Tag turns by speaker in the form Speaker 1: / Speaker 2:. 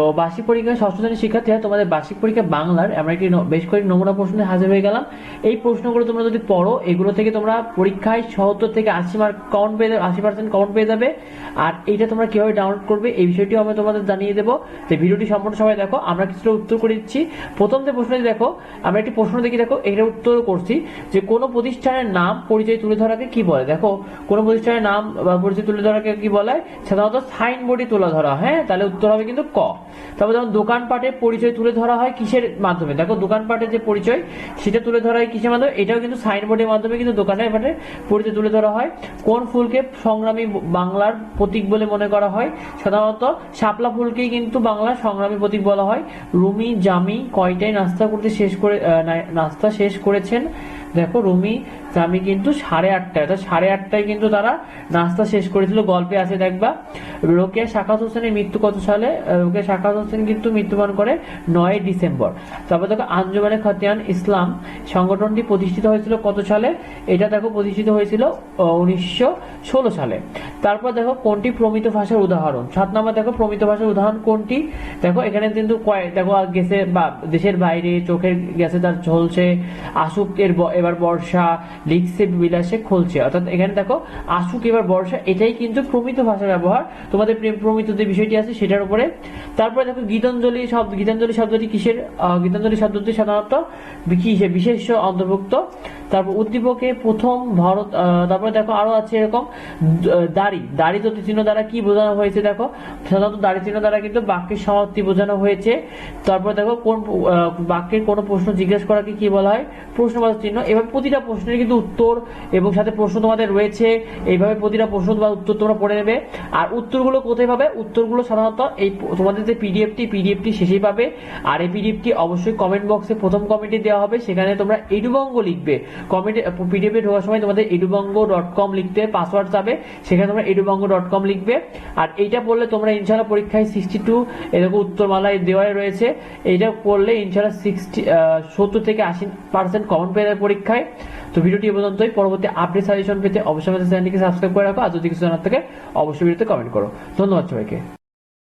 Speaker 1: তো বার্ষিক পরীক্ষায় ষষ্ঠ শ্রেণির শিক্ষার্থীরা তোমাদের বার্ষিক পরীক্ষা বাংলার আমরা একটি বেশ কয়েকটি নমুনা প্রশ্ন হাজির হয়ে গেলাম। এই প্রশ্নগুলো তোমরা যদি পড়ো, এগুলো থেকে তোমরা পরীক্ষায় সত্তর থেকে আশি মার্ক কাউন্ট পেয়ে যাবে, আশি পার্সেন্ট কাউন্ট পেয়ে যাবে। আর এইটা তোমরা কীভাবে ডাউনলোড করবে, এই বিষয়টিও আমি তোমাদের জানিয়ে দেবো। তো ভিডিওটি সম্পূর্ণ সবাই দেখো, আমরা কিছুটা উত্তর করে দিচ্ছি। প্রথম যে প্রশ্নটি দেখো, আমরা একটি প্রশ্ন দেখি, দেখো এটা উত্তর করছি যে কোনো প্রতিষ্ঠানের নাম পরিচয় তুলে ধরাকে কি বলে? দেখো, কোনো প্রতিষ্ঠানের নাম বা পরিচয় তুলে ধরাকে কি বলে? সাধারণত সাইনবোর্ডই তুলে ধরা হ্যাঁ? তাহলে উত্তর হবে কিন্তু ক। তারপর যেমন দোকানপাটের পরিচয় তুলে ধরা হয় কিসের মাধ্যমে? দেখো দোকানপাটের যে পরিচয়, সেটা তুলে ধরা হয় কিসের মাধ্যমে? এটাও কিন্তু সাইনবোর্ডের মাধ্যমে কিন্তু দোকানের পাটে পরিচয় তুলে ধরা হয়। কোন ফুলকে সংগ্রামী বাংলার প্রতীক বলে মনে করা হয়? সাধারণত শাপলা ফুলকেই কিন্তু বাংলার সংগ্রামী প্রতীক বলা হয়। রুমি, জামি কয়টায় নাস্তা করতে শেষ করে নাস্তা শেষ করেছেন? দেখো, রুমি জামি কিন্তু সাড়ে আটটায় অর্থাৎ সাড়ে আটটায় কিন্তু তারা নাস্তা শেষ করেছিল গল্পে আছে দেখবা। রোকেয়া শাখাত হোসেনের মৃত্যু কত সালে? রোকেয়া শাখাত হোসেন কিন্তু মৃত্যুবরণ করে নয় ডিসেম্বর। তারপর দেখো আঞ্জুমানে খতিয়ান ইসলাম সংগঠনটি প্রতিষ্ঠিত হয়েছিল কত সালে? এটা দেখো প্রতিষ্ঠিত হয়েছিল উনিশশো ষোলো সালে। তারপর দেখো কোনটি প্রমিত ভাষার উদাহরণ? সাত নম্বর দেখো প্রমিত ভাষার উদাহরণ কোনটি? দেখো এখানে কিন্তু দেখো গেছে বা দেশের বাইরে, চোখের গেছে, তার ঝলছে আসুক এর এবার বর্ষা লিখছে বিলাসে খুলছে। অর্থাৎ এখানে দেখো, আসুক এবার বর্ষা, এটাই কিন্তু প্রমিত ভাষার ব্যবহার। তোমাদের প্রেম প্রমিত যে বিষয়টি আছে সেটার উপরে। তারপরে দেখো, গীতাঞ্জলি শব্দ গীতাঞ্জলি শব্দটি কিসের? গীতাঞ্জলি শব্দটি সাধারণত কিসে বিশেষ অন্তর্ভুক্ত। তারপর উদ্দীপকে প্রথম ভারত তারপরে দেখো আরও আছে এরকম দাড়ি। দাড়ি তো চিহ্ন দ্বারা কি বোঝানো হয়েছে দেখো? সাধারণত দাড়ি চিহ্ন দ্বারা কিন্তু বাক্যের সমাপ্তি বোঝানো হয়েছে। তারপর দেখো, কোন বাক্যের কোনো প্রশ্ন জিজ্ঞেস করাকে কি বলা হয়? প্রশ্নবাচক চিহ্ন। এবার প্রতিটা প্রশ্নের কিন্তু উত্তর এবং সাথে প্রশ্ন তোমাদের রয়েছে, এইভাবে প্রতিটা প্রশ্ন তোমার উত্তর তোমরা পড়ে নেবে। আর উত্তরগুলো কোথায় পাবে? উত্তরগুলো সাধারণত এই তোমাদের যে পিডিএফটি পিডিএফটি শেষেই পাবে। আর এই পিডিএফটি অবশ্যই কমেন্ট বক্সে প্রথম কমেন্টে দেওয়া হবে। সেখানে তোমরা এডুবঙ্গ লিখবে। কমেন্টে পিডিএফে ঢোকার সময় তোমাদের এডুবঙ্গ ডট কম লিখতে পাসওয়ার্ড যাবে। সেখানে তোমরা এডুবঙ্গ ডট কম লিখবে। আর এইটা পড়লে তোমরা ইনশাল্লাহ পরীক্ষায় সিক্সটি টু এরকম উত্তরমালায় দেওয়াই রয়েছে। এইটা পড়লে ইনশাল্লাহ সিক্সটি সত্তর থেকে আশি পার্সেন্ট কমন পেয়ে পরীক্ষায়। তো ভিডিওটি এ পর্যন্তই। পরবর্তী আপডেট সাজেশন পেতে অবশ্যই আমাদের চ্যানেলটিকে সাবস্ক্রাইব করে রাখো। আর যদি কিছু জানার থাকে, অবশ্যই ভিডিওতে কমেন্ট করো। ধন্যবাদ সবাইকে।